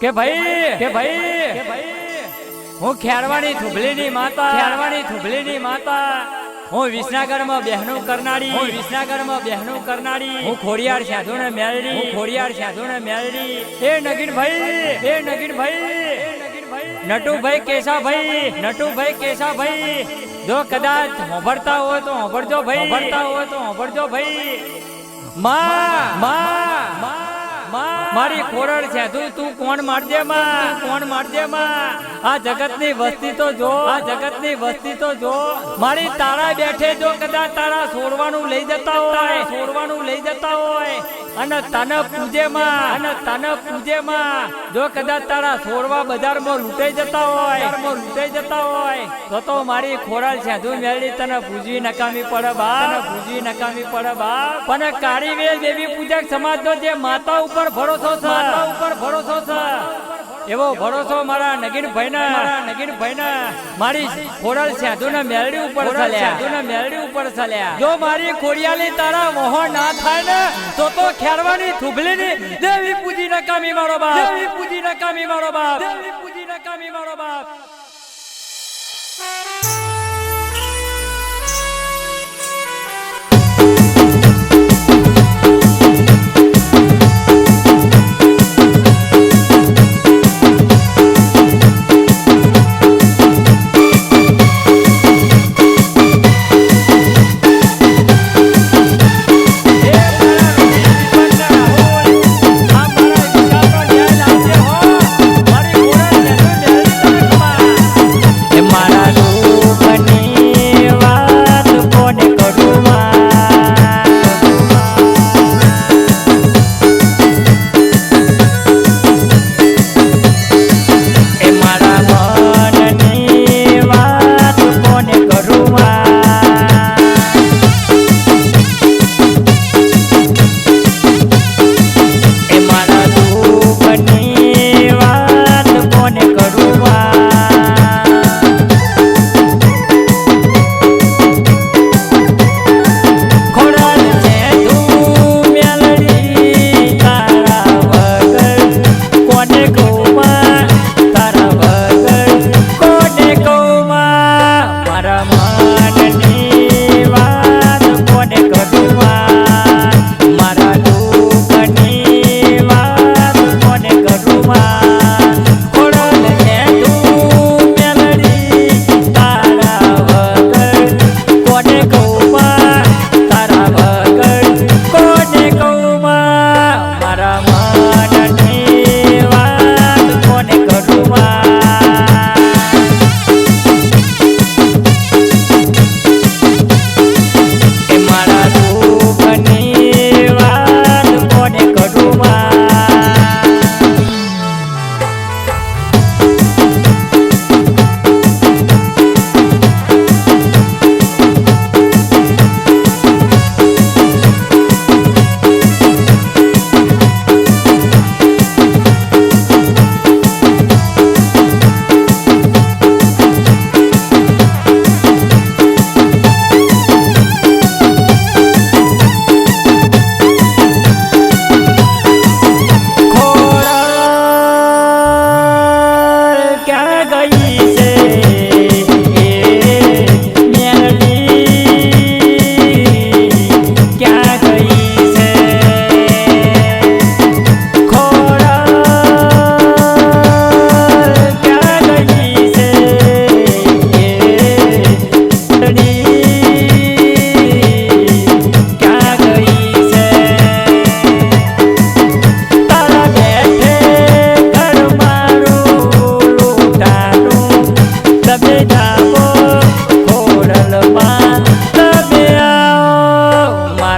કે ભાઈ કે ભાઈ કે ભાઈ. હું ખેરવાણી થુબલીની માતા. ખેરવાણી થુબલીની માતા. હું વિસનગરમાં બહેનું કરનારી. હું વિસનગરમાં બહેનું કરનારી. હું ખોડિયાર સાધુ ને મેલડી. હું ખોડિયાર સાધુ ને મેલડી. એ નગીન ભાઈ એ નગીન ભાઈ નટુભાઈ કેશાભાઈ નટુભાઈ કેશાભાઈ. જો કદાચ હોભળતા હો તો હોભળજો ભાઈ. હોભળતા હો તો હોભળજો ભાઈ. માં માં. માં. મારી ખોરડ છે તું તું કોણ મારજે માં? કોણ મારજે માં? આ જગતની વસ્તી તો જો, આ જગતની વસ્તી તો જો. મારી તારા બેઠે જો કદાચ તારા છોડવાનું લઈ જતા હોય. છોડવાનું લઈ જતા હોય. અને તને પૂજે માં. અને તને પૂજે માં. જો કદાચ તારા છોડવા બજારમાં લૂંટાઈ જતા હોય. લૂંટાઈ જતા હોય. તો તો મારી ખોરાલ સાધુ મેળવી તને પૂજવી નકામી પડે બા પૂજવી નકામી પડે બા પણ કાળી વેલ દેવી પૂજક સમાજનો જે માતા ઉપર ભરોસો છે. માતા ઉપર ભરોસો છે. એવો ભરોસો મારા નગીન ભાઈના મારા નગીન ભાઈના મારી ખોડલ સાધુ ના મેલડી ઉપર ચાલ્યા. સાધુ ના મેલડી ઉપર ચાલ્યા. જો મારી ખોડિયાલી તારા મોહ ના થાય ને તો તો ખેરવાની થુબલીની દેવી પૂજી નકામી મારો બાપ. દેવી પૂજી નકામી મારો બાપ. દેવી પૂજી નકામી મારો બાપ.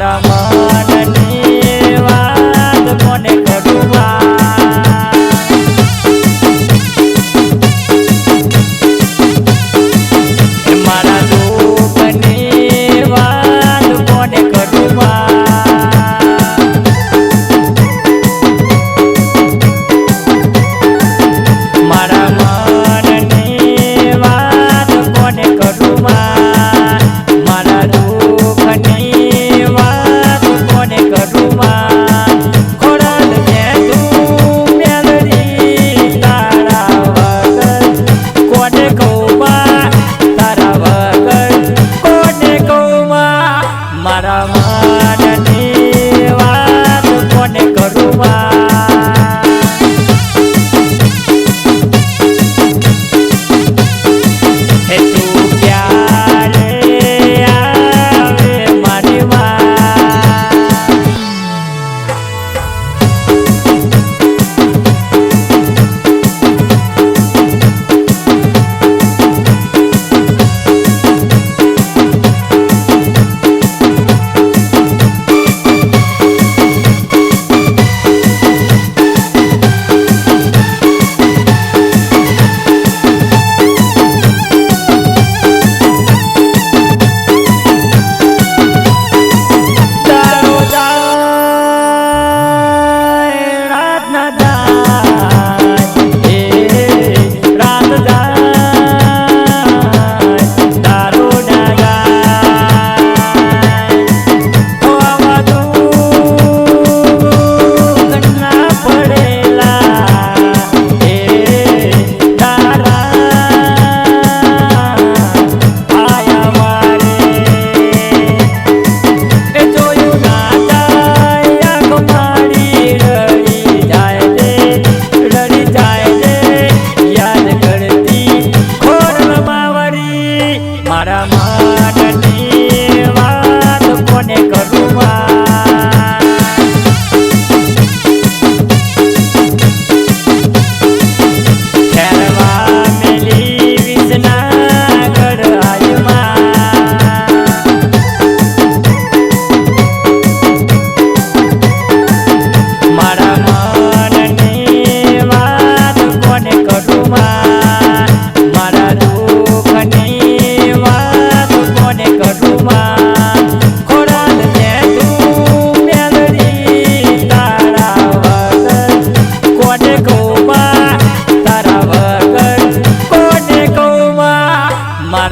para what they call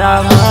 amor.